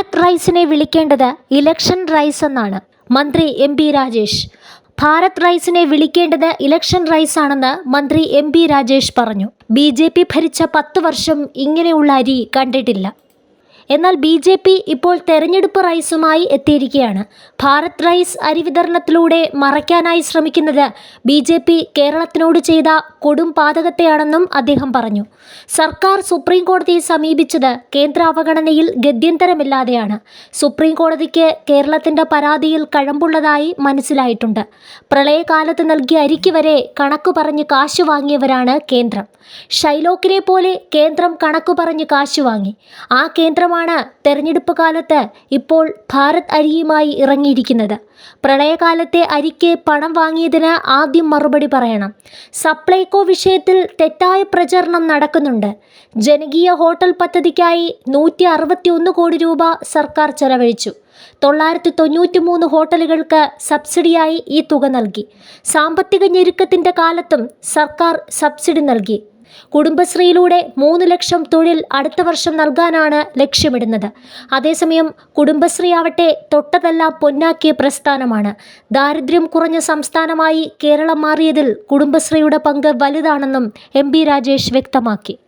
ഭാരത് റൈസിനെ വിളിക്കേണ്ടത് election rice എന്നാണ്. മന്ത്രി എം പി രാജേഷ്. ഭാരത് റൈസിനെ വിളിക്കേണ്ടത് ഇലക്ഷൻ റൈസ് ആണെന്ന് മന്ത്രി എം പി രാജേഷ് പറഞ്ഞു. ബി ഭരിച്ച പത്ത് വർഷം ഇങ്ങനെയുള്ള അരി കണ്ടിട്ടില്ല. എന്നാൽ ബി ജെ പി ഇപ്പോൾ തെരഞ്ഞെടുപ്പ് റൈസുമായി എത്തിയിരിക്കുകയാണ്. ഭാരത് റൈസ് അരി വിതരണത്തിലൂടെ മറയ്ക്കാനായി ശ്രമിക്കുന്നത് ബി ജെ പി കേരളത്തിനോട് ചെയ്ത കൊടും പാതകത്തെയാണെന്നും അദ്ദേഹം പറഞ്ഞു. സർക്കാർ സുപ്രീം കോടതിയെ സമീപിച്ചത് കേന്ദ്ര അവഗണനയിൽ ഗത്യന്തരമില്ലാതെയാണ് സുപ്രീം കോടതിക്ക് കേരളത്തിന്റെ പരാതിയിൽ കഴമ്പുള്ളതായി മനസ്സിലായിട്ടുണ്ട്. പ്രളയകാലത്ത് നൽകിയ അരിക്ക് വരെ കണക്ക് പറഞ്ഞ് കാശ് വാങ്ങിയവരാണ് കേന്ദ്രം. ഷൈലോക്കിനെ പോലെ കേന്ദ്രം കണക്ക് പറഞ്ഞ് കാശ് വാങ്ങി. ആ കേന്ദ്രമാണ് തെരഞ്ഞെടുപ്പ് കാലത്ത് ഇപ്പോൾ ഭാരത് അരിയുമായി ഇറങ്ങിയിരിക്കുന്നത്. പ്രളയകാലത്തെ അരിക്ക് പണം വാങ്ങിയതിന് ആദ്യം മറുപടി പറയണം. സപ്ലൈകോ വിഷയത്തിൽ തെറ്റായ പ്രചരണം നടക്കുന്നുണ്ട്. ജനകീയ ഹോട്ടൽ പദ്ധതിക്കായി നൂറ്റി അറുപത്തി ഒന്ന് കോടി രൂപ സർക്കാർ ചെലവഴിച്ചു. തൊള്ളായിരത്തി തൊണ്ണൂറ്റി മൂന്ന് ഹോട്ടലുകൾക്ക് സബ്സിഡിയായി ഈ തുക നൽകി. സാമ്പത്തിക ഞെരുക്കത്തിന്റെ കാലത്തും സർക്കാർ സബ്സിഡി നൽകി. കുടുംബശ്രീയിലൂടെ മൂന്ന് ലക്ഷം തൊഴിൽ അടുത്ത വർഷം നൽകാനാണ് ലക്ഷ്യമിടുന്നത്. അതേസമയം കുടുംബശ്രീ ആവട്ടെ തൊട്ടതെല്ലാം പൊന്നാക്കിയ പ്രസ്ഥാനമാണ്. ദാരിദ്ര്യം കുറഞ്ഞ സംസ്ഥാനമായി കേരളം മാറിയതിൽ കുടുംബശ്രീയുടെ പങ്ക് വലുതാണെന്നും എം രാജേഷ് വ്യക്തമാക്കി.